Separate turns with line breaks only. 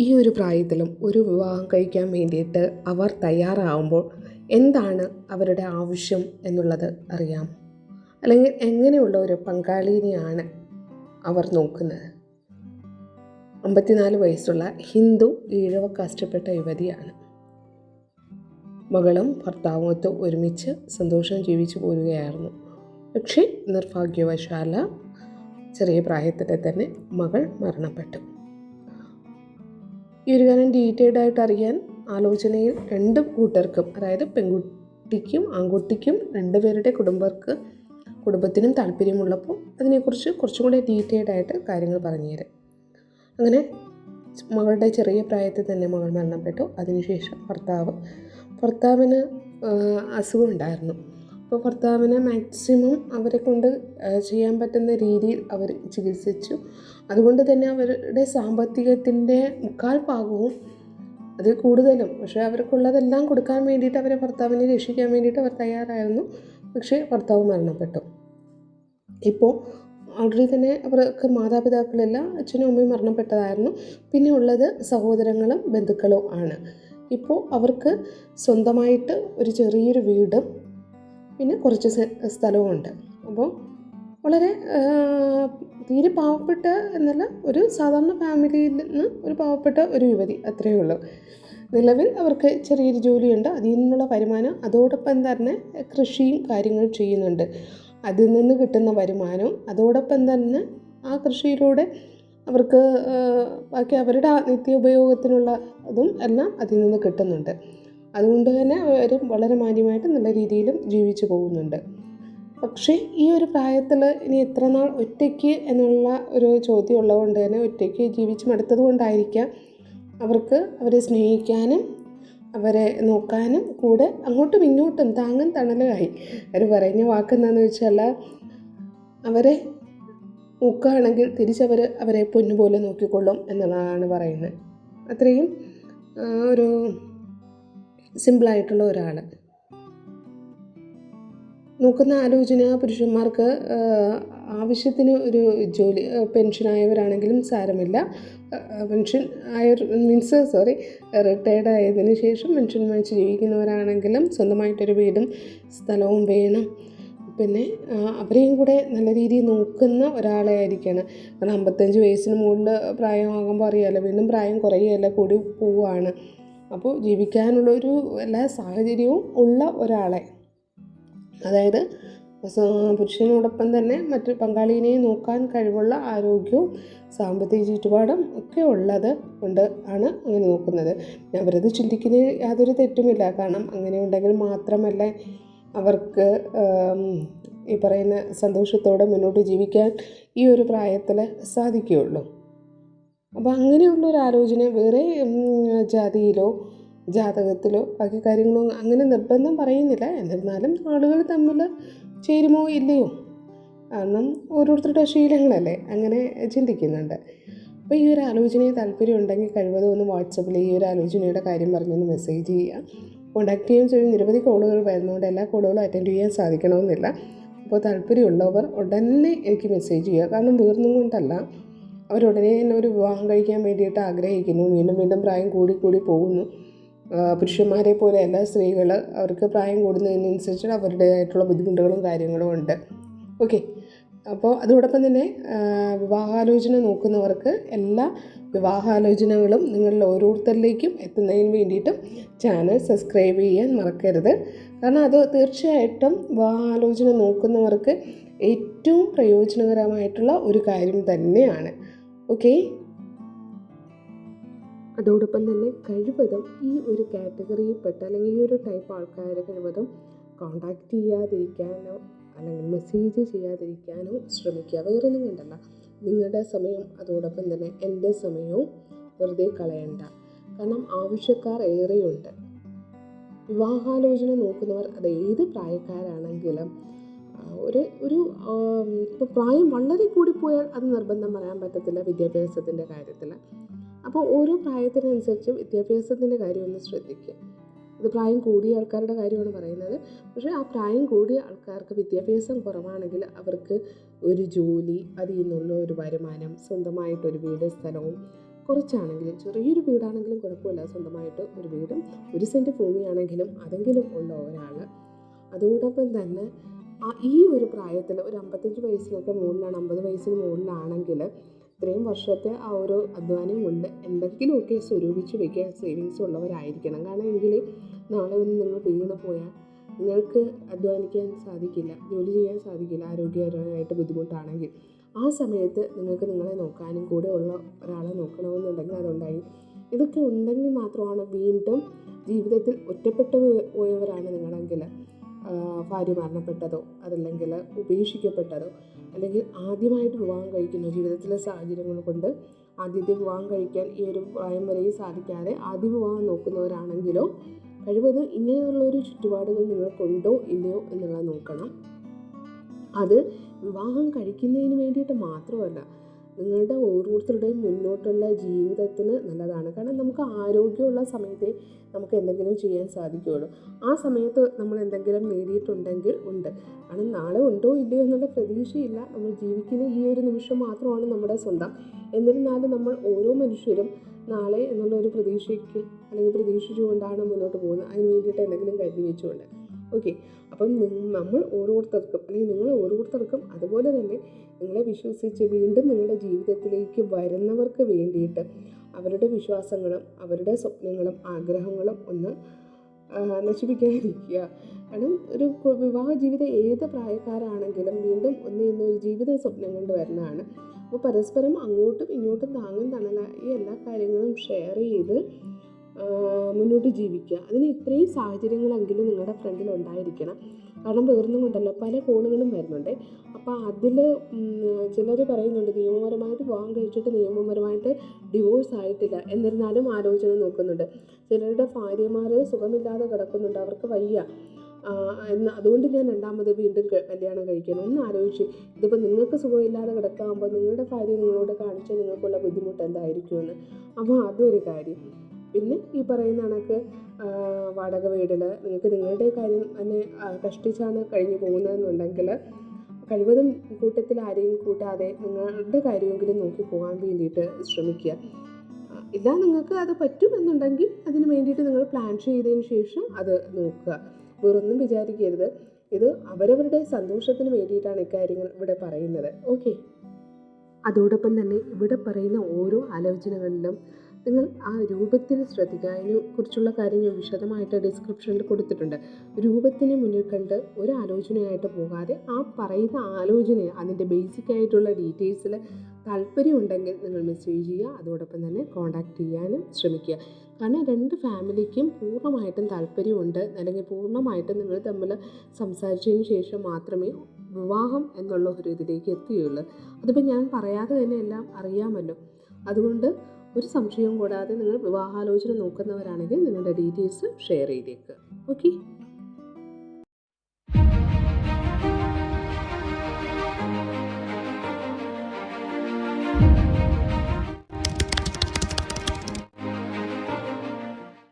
ഈ ഒരു പ്രായത്തിലും ഒരു വിവാഹം കഴിക്കാൻ വേണ്ടിയിട്ട് അവർ തയ്യാറാവുമ്പോൾ എന്താണ് അവരുടെ ആവശ്യം എന്നുള്ളത് അറിയാം. അല്ലെങ്കിൽ എങ്ങനെയുള്ള ഒരു പങ്കാളിനെയാണ് അവർ നോക്കുന്നത്. അമ്പത്തിനാല് വയസ്സുള്ള ഹിന്ദു ഈഴവ കഷ്ടപ്പെട്ട യുവതിയാണ്. മകളും ഭർത്താവുമൊത്ത് ഒരുമിച്ച് സന്തോഷം ജീവിച്ചു പോരുകയായിരുന്നു. പക്ഷേ നിർഭാഗ്യവശാല ചെറിയ പ്രായത്തിൽ തന്നെ മകൾ മരണപ്പെട്ടു. ഈ ഒരു കാര്യം ഡീറ്റെയിൽഡ് ആയിട്ട് അറിയാൻ ആലോചനയിൽ രണ്ട് കൂട്ടർക്കും അതായത് പെൺകുട്ടിക്കും ആൺകുട്ടിക്കും രണ്ടുപേരുടെ കുടുംബർക്ക് കുടുംബത്തിനും താല്പര്യമുള്ളപ്പോൾ അതിനെക്കുറിച്ച് കുറച്ചും കൂടെ ഡീറ്റെയിൽഡ് ആയിട്ട് കാര്യങ്ങൾ പറഞ്ഞുതരാം. അങ്ങനെ മകളുടെ ചെറിയ പ്രായത്തിൽ തന്നെ മകൾ മരണപ്പെട്ടു. അതിനുശേഷം ഭർത്താവ് ഭർത്താവിന് അസുഖം ഉണ്ടായിരുന്നു. അപ്പോൾ ഭർത്താവിനെ മാക്സിമം അവരെ കൊണ്ട് ചെയ്യാൻ പറ്റുന്ന രീതിയിൽ അവർ ചികിത്സിച്ചു. അതുകൊണ്ട് തന്നെ അവരുടെ സാമ്പത്തികത്തിന്റെ മുക്കാൽ ഭാഗവും അതിൽ കൂടുതലും. പക്ഷേ അവർക്കുള്ളതെല്ലാം കൊടുക്കാൻ വേണ്ടിയിട്ട് അവരെ ഭർത്താവിനെ രക്ഷിക്കാൻ വേണ്ടിയിട്ട് അവർ തയ്യാറായിരുന്നു. പക്ഷേ ഭർത്താവ് മരണപ്പെട്ടു. ഇപ്പോൾ ഓൾറെഡി തന്നെ അവർക്ക് മാതാപിതാക്കളെല്ലാം അച്ഛനും അമ്മയും മരണപ്പെട്ടതായിരുന്നു. പിന്നെ ഉള്ളത് സഹോദരങ്ങളും ബന്ധുക്കളും ആണ്. ഇപ്പോൾ അവർക്ക് സ്വന്തമായിട്ട് ഒരു ചെറിയൊരു വീടും പിന്നെ കുറച്ച് സ്ഥലവുമുണ്ട്. അപ്പോൾ വളരെ തീരെ പാവപ്പെട്ട എന്നല്ല ഒരു സാധാരണ ഫാമിലിയിൽ നിന്ന് ഒരു പാവപ്പെട്ട ഒരു യുവതി അത്രയേ ഉള്ളൂ. നിലവിൽ അവർക്ക് ചെറിയൊരു ജോലിയുണ്ട്. അതിൽ നിന്നുള്ള വരുമാനം അതോടൊപ്പം തന്നെ കൃഷിയും കാര്യങ്ങളും ചെയ്യുന്നുണ്ട്. അതിൽ നിന്ന് കിട്ടുന്ന വരുമാനവും അതോടൊപ്പം തന്നെ ആ കൃഷിയിലൂടെ അവർക്ക് ബാക്കി അവരുടെ നിത്യോപയോഗത്തിനുള്ള അതും എല്ലാം അതിൽ നിന്ന് കിട്ടുന്നുണ്ട്. അതുകൊണ്ട് തന്നെ അവർ വളരെ മാന്യമായിട്ട് നല്ല രീതിയിലും ജീവിച്ചു പോകുന്നുണ്ട്. പക്ഷേ ഈ ഒരു പ്രായത്തിൽ ഇനി എത്ര നാൾ ഒറ്റയ്ക്ക് എന്നുള്ള ഒരു ചോദ്യം ഉള്ളതുകൊണ്ട് തന്നെ ഒറ്റയ്ക്ക് ജീവിച്ച് മടുത്തത് കൊണ്ടായിരിക്കാം അവർക്ക് അവരെ സ്നേഹിക്കാനും അവരെ നോക്കാനും കൂടെ അങ്ങോട്ടും ഇങ്ങോട്ടും താങ്ങും തണലുമായി അവർ പറഞ്ഞ വാക്കെന്താണെന്ന് വെച്ചാൽ അവരെ നോക്കുകയാണെങ്കിൽ തിരിച്ചവർ അവരെ പൊന്നുപോലെ നോക്കിക്കൊള്ളും എന്നുള്ളതാണ് പറയുന്നത്. അത്രയും ഒരു സിമ്പിളായിട്ടുള്ള ഒരാൾ നോക്കുന്ന ആലോചന പുരുഷന്മാർക്ക് ആവശ്യത്തിന് ഒരു ജോലി പെൻഷനായവരാണെങ്കിലും സാരമില്ല. പെൻഷൻ ആയ മീൻസ് സോറി റിട്ടയർഡ് ആയതിന് ശേഷം പെൻഷൻ വാങ്ങിച്ച് ജീവിക്കുന്നവരാണെങ്കിലും സ്വന്തമായിട്ടൊരു വീടും സ്ഥലവും വേണം. പിന്നെ അവരെയും കൂടെ നല്ല രീതിയിൽ നോക്കുന്ന ഒരാളെ ആയിരിക്കണം. കാരണം അമ്പത്തഞ്ച് വയസ്സിന് മുകളിൽ പ്രായമാകുമ്പോൾ അറിയാമല്ലോ വീണ്ടും പ്രായം കുറയുകയല്ല കൂടി പോവുകയാണ്. അപ്പോൾ ജീവിക്കാനുള്ളൊരു എല്ലാ സാഹചര്യവും ഉള്ള ഒരാളെ. അതായത് പുരുഷനോടൊപ്പം തന്നെ മറ്റു പങ്കാളിനെ നോക്കാൻ കഴിവുള്ള ആരോഗ്യവും സാമ്പത്തിക ചുറ്റുപാടും ഒക്കെ ഉള്ളത് കൊണ്ട് ആണ് അങ്ങനെ നോക്കുന്നത്. അവരത് ചിന്തിക്കുന്നതിൽ യാതൊരു തെറ്റുമില്ല. കാരണം അങ്ങനെ ഉണ്ടെങ്കിൽ മാത്രമല്ല അവർക്ക് ഈ പറയുന്ന സന്തോഷത്തോടെ മുന്നോട്ട് ജീവിക്കാൻ ഈ ഒരു പ്രായത്തിൽ സാധിക്കുകയുള്ളൂ. അപ്പോൾ അങ്ങനെയുള്ളൊരു ആലോചന വേറെ ജാതിയിലോ ജാതകത്തിലോ ബാക്കി കാര്യങ്ങളോ അങ്ങനെ നിർബന്ധം പറയുന്നില്ല. എന്നിരുന്നാലും ആളുകൾ തമ്മിൽ ചേരുമോ ഇല്ലയോ? കാരണം ഓരോരുത്തരുടെ ശീലങ്ങളല്ലേ അങ്ങനെ ചിന്തിക്കുന്നുണ്ട്. അപ്പോൾ ഈ ഒരു ആലോചനയെ താല്പര്യം ഉണ്ടെങ്കിൽ കഴിവതും ഒന്ന് വാട്സപ്പിൽ ഈ ഒരു ആലോചനയുടെ കാര്യം പറഞ്ഞൊന്ന് മെസ്സേജ് ചെയ്യുക. കോണ്ടാക്ട് ചെയ്യാൻ ചെയ്യും നിരവധി കോളുകൾ വരുന്നതുകൊണ്ട് എല്ലാ കോളുകളും അറ്റൻഡ് ചെയ്യാൻ സാധിക്കണമെന്നില്ല. അപ്പോൾ താല്പര്യമുള്ളവർ ഉടനെ എനിക്ക് മെസ്സേജ് ചെയ്യുക. കാരണം തീർന്നും കൊണ്ടല്ല. അവരുടനെ തന്നെ ഒരു വിവാഹം കഴിക്കാൻ വേണ്ടിയിട്ട് ആഗ്രഹിക്കുന്നു. വീണ്ടും വീണ്ടും പ്രായം കൂടി കൂടി പോകുന്നു. പുരുഷന്മാരെ പോലെ പോലെയല്ല സ്ത്രീകൾ അവർക്ക് പ്രായം കൂടുന്നതിനനുസരിച്ച് അവരുടേതായിട്ടുള്ള ബുദ്ധിമുട്ടുകളും കാര്യങ്ങളും ഉണ്ട്. ഓക്കെ. അപ്പോൾ അതോടൊപ്പം തന്നെ വിവാഹാലോചന നോക്കുന്നവർക്ക് എല്ലാ വിവാഹാലോചനകളും നിങ്ങളിൽ ഓരോരുത്തരിലേക്കും എത്തുന്നതിന് വേണ്ടിയിട്ടും ചാനൽ സബ്സ്ക്രൈബ് ചെയ്യാൻ മറക്കരുത്. കാരണം അത് തീർച്ചയായിട്ടും വിവാഹാലോചന നോക്കുന്നവർക്ക് ഏറ്റവും പ്രയോജനകരമായിട്ടുള്ള ഒരു കാര്യം തന്നെയാണ്. ഓക്കെ. അതോടൊപ്പം തന്നെ കഴിവതും ഈ ഒരു കാറ്റഗറിയിൽപ്പെട്ട അല്ലെങ്കിൽ ഈ ഒരു ടൈപ്പ് ആൾക്കാരെ കഴിവതും കോണ്ടാക്റ്റ് ചെയ്യാതിരിക്കാനോ അല്ലെങ്കിൽ മെസ്സേജ് ചെയ്യാതിരിക്കാനോ ശ്രമിക്കുക. വേറെ ഒന്നും കണ്ടല്ല നിങ്ങളുടെ സമയം അതോടൊപ്പം തന്നെ എന്റെ സമയവും വെറുതെ കളയണ്ട. കാരണം ആവശ്യക്കാർ ഏറെയുണ്ട്. വിവാഹാലോചന നോക്കുന്നവർ അത് ഏത് പ്രായക്കാരാണെങ്കിലും ഒരു ഒരു ഇപ്പോൾ പ്രായം വളരെ കൂടിപ്പോയാൽ അത് നിർബന്ധം പറയാൻ പറ്റത്തില്ല വിദ്യാഭ്യാസത്തിന്റെ കാര്യത്തിൽ അപ്പോൾ ഓരോ പ്രായത്തിനനുസരിച്ച് വിദ്യാഭ്യാസത്തിന്റെ കാര്യം ഒന്ന് ശ്രദ്ധിക്കുക. ഇത് പ്രായം കൂടിയ ആൾക്കാരുടെ കാര്യമാണ് പറയുന്നത്. പക്ഷേ ആ പ്രായം കൂടിയ ആൾക്കാർക്ക് വിദ്യാഭ്യാസം കുറവാണെങ്കിൽ അവർക്ക് ഒരു ജോലി അതിൽ നിന്നുള്ള ഒരു വരുമാനം സ്വന്തമായിട്ടൊരു വീട് സ്ഥലവും കുറച്ചാണെങ്കിലും ചെറിയൊരു വീടാണെങ്കിലും കുഴപ്പമില്ല. സ്വന്തമായിട്ട് ഒരു വീടും ഒരു സെന്റ് ഭൂമിയാണെങ്കിലും അതെങ്കിലും ഉള്ള ഒരാൾ അതോടൊപ്പം തന്നെ ഈ ഒരു പ്രായത്തിൽ ഒരു അമ്പത്തഞ്ച് വയസ്സിനൊക്കെ മുകളിലാണ് അമ്പത് വയസ്സിന് മുകളിലാണെങ്കിൽ ഇത്രയും വർഷത്തെ ആ ഒരു അധ്വാനം കൊണ്ട് എന്തെങ്കിലുമൊക്കെ സ്വരൂപിച്ച് വെക്കാൻ സേവിങ്സ് ഉള്ളവരായിരിക്കണം. കാരണം എങ്കിൽ നാളെ ഒന്ന് നിങ്ങൾ വീണ് പോയാൽ നിങ്ങൾക്ക് അധ്വാനിക്കാൻ സാധിക്കില്ല ജോലി ചെയ്യാൻ സാധിക്കില്ല ആരോഗ്യപരമായിട്ട് ബുദ്ധിമുട്ടാണെങ്കിൽ ആ സമയത്ത് നിങ്ങൾക്ക് നിങ്ങളെ നോക്കാനും കൂടെ ഉള്ള ഒരാളെ നോക്കണമെന്നുണ്ടെങ്കിൽ അതുണ്ടായി. ഇതൊക്കെ ഉണ്ടെങ്കിൽ മാത്രമാണ് വീണ്ടും ജീവിതത്തിൽ ഒറ്റപ്പെട്ടു പോയവരാണ് നിങ്ങളെങ്കിൽ ഭാര്യ മരണപ്പെട്ടതോ അതല്ലെങ്കിൽ ഉപേക്ഷിക്കപ്പെട്ടതോ അല്ലെങ്കിൽ ആദ്യമായിട്ട് വിവാഹം കഴിക്കുന്ന ജീവിതത്തിലെ സാഹചര്യങ്ങൾ കൊണ്ട് ആദ്യത്തെ വിവാഹം കഴിക്കാൻ ഈ ഒരു പ്രായം വരെയും സാധിക്കാതെ ആദ്യ വിവാഹം നോക്കുന്നവരാണെങ്കിലോ കഴിവതും ഇങ്ങനെയുള്ള ഒരു ചുറ്റുപാടുകൾ നിങ്ങൾക്കുണ്ടോ ഇല്ലയോ എന്നുള്ളത് നോക്കണം. അത് വിവാഹം കഴിക്കുന്നതിന് വേണ്ടിയിട്ട് മാത്രമല്ല നിങ്ങളുടെ ഓരോരുത്തരുടെയും മുന്നോട്ടുള്ള ജീവിതത്തിന് നല്ലതാണ്. കാരണം നമുക്ക് ആരോഗ്യമുള്ള സമയത്തെ നമുക്ക് എന്തെങ്കിലും ചെയ്യാൻ സാധിക്കുകയുള്ളൂ ആ സമയത്ത് നമ്മൾ എന്തെങ്കിലും നേടിയിട്ടുണ്ടെങ്കിൽ ഉണ്ട്. കാരണം നാളെ ഉണ്ടോ ഇല്ലയോ എന്നുള്ള പ്രതീക്ഷയില്ല. നമ്മൾ ജീവിക്കുന്ന ഈ ഒരു നിമിഷം മാത്രമാണ് നമ്മുടെ സ്വന്തം. എന്നിരുന്നാലും നമ്മൾ ഓരോ മനുഷ്യരും നാളെ എന്നുള്ള ഒരു പ്രതീക്ഷയ്ക്ക് അല്ലെങ്കിൽ പ്രതീക്ഷിച്ചുകൊണ്ടാണ് മുന്നോട്ട് പോകുന്നത്. അതിന് വേണ്ടിയിട്ട് എന്തെങ്കിലും കരുതി വെച്ചുകൊണ്ട്. ഓക്കെ അപ്പം നമ്മൾ ഓരോരുത്തർക്കും അല്ലെങ്കിൽ നിങ്ങൾ ഓരോരുത്തർക്കും അതുപോലെ തന്നെ നിങ്ങളെ വിശ്വസിച്ച് വീണ്ടും നിങ്ങളുടെ ജീവിതത്തിലേക്ക് വരുന്നവർക്ക് വേണ്ടിയിട്ട് അവരുടെ വിശ്വാസങ്ങളും അവരുടെ സ്വപ്നങ്ങളും ആഗ്രഹങ്ങളും ഒന്ന് നശിപ്പിക്കാതിരിക്കുക. കാരണം ഒരു വിവാഹ ജീവിതം ഏത് പ്രായക്കാരാണെങ്കിലും വീണ്ടും ഒന്ന് ഇന്ന് ഒരു ജീവിത സ്വപ്നം കൊണ്ട് വരുന്നതാണ്. അപ്പോൾ പരസ്പരം അങ്ങോട്ടും ഇങ്ങോട്ടും താങ്ങും തണലായി എല്ലാ കാര്യങ്ങളും ഷെയർ ചെയ്ത് മുന്നോട്ട് ജീവിക്കുക. അതിന് ഇത്രയും സാഹചര്യങ്ങളെങ്കിലും നിങ്ങളുടെ ഫ്രണ്ടിൽ ഉണ്ടായിരിക്കണം. കാരണം വേറൊന്നും കൊണ്ടല്ലോ പല കോളുകളും വരുന്നുണ്ട്. അപ്പോൾ അതിൽ ചിലർ പറയുന്നുണ്ട് നിയമപരമായിട്ട് വിവാഹം കഴിച്ചിട്ട് നിയമപരമായിട്ട് ഡിവോഴ്സ് ആയിട്ടില്ല എന്നിരുന്നാലും ആലോചന നോക്കുന്നുണ്ട്. ചിലരുടെ ഭാര്യമാർ സുഖമില്ലാതെ കിടക്കുന്നുണ്ട് അവർക്ക് വയ്യ. എന്ന് അതുകൊണ്ട് ഞാൻ രണ്ടാമത് വീണ്ടും കല്യാണം കഴിക്കണം എന്ന് ആലോചിച്ച്. ഇതിപ്പോൾ നിങ്ങൾക്ക് സുഖമില്ലാതെ കിടക്കാകുമ്പോൾ നിങ്ങളുടെ ഭാര്യ നിങ്ങളോട് കാണിച്ച നിങ്ങൾക്കുള്ള ബുദ്ധിമുട്ട് എന്തായിരിക്കുമെന്ന്. അപ്പോൾ അതൊരു കാര്യം. പിന്നെ ഈ പറയുന്ന കണക്ക് വാടക വീടിൽ നിങ്ങൾക്ക് നിങ്ങളുടെ കാര്യം തന്നെ കഷ്ടിച്ചാണ് കഴിഞ്ഞു പോകുന്നതെന്നുണ്ടെങ്കിൽ കഴിവതും കൂട്ടത്തിൽ ആരെയും കൂട്ടാതെ നിങ്ങളുടെ കാര്യമെങ്കിലും നോക്കി പോകാൻ വേണ്ടിയിട്ട് ശ്രമിക്കുക. ഇല്ല നിങ്ങൾക്ക് അത് പറ്റുമെന്നുണ്ടെങ്കിൽ അതിന് വേണ്ടിയിട്ട് നിങ്ങൾ പ്ലാൻ ചെയ്തതിന് ശേഷം അത് നോക്കുക. വേറൊന്നും വിചാരിക്കരുത്. ഇത് അവരവരുടെ സന്തോഷത്തിന് വേണ്ടിയിട്ടാണ് ഇക്കാര്യങ്ങൾ ഇവിടെ പറയുന്നത്. ഓക്കെ അതോടൊപ്പം തന്നെ ഇവിടെ പറയുന്ന ഓരോ ആലോചനകളിലും നിങ്ങൾ ആ രൂപത്തിൽ ശ്രദ്ധിക്കുക. അതിനെ കുറിച്ചുള്ള ഞാൻ വിശദമായിട്ട് ഡിസ്ക്രിപ്ഷനിൽ കൊടുത്തിട്ടുണ്ട്. രൂപത്തിന് മുന്നിൽ കണ്ട് ഒരു ആലോചനയായിട്ട് പോകാതെ ആ പറയുന്ന ആലോചന അതിന്റെ ബേസിക് ആയിട്ടുള്ള ഡീറ്റെയിൽസിൽ താല്പര്യമുണ്ടെങ്കിൽ നിങ്ങൾ മെസ്സേജ് ചെയ്യുക. അതോടൊപ്പം തന്നെ കോൺടാക്റ്റ് ചെയ്യാനും ശ്രമിക്കുക. കാരണം രണ്ട് ഫാമിലിക്കും പൂർണമായിട്ടും താല്പര്യമുണ്ട്. അല്ലെങ്കിൽ പൂർണമായിട്ടും നിങ്ങൾ തമ്മിൽ സംസാരിച്ചതിന് ശേഷം മാത്രമേ വിവാഹം എന്നുള്ള ഒരു ഇതിലേക്ക് എത്തുകയുള്ളൂ. അതിപ്പോൾ ഞാൻ പറയാതെ തന്നെ എല്ലാം അറിയാമല്ലോ. അതുകൊണ്ട് ഒരു സംശയവും കൂടാതെ നിങ്ങൾ വിവാഹാലോചന നോക്കുന്നവരാണെങ്കിൽ നിങ്ങളുടെ ഡീറ്റെയിൽസ് ഷെയർ ചെയ്തേക്കുക ഓക്കെ?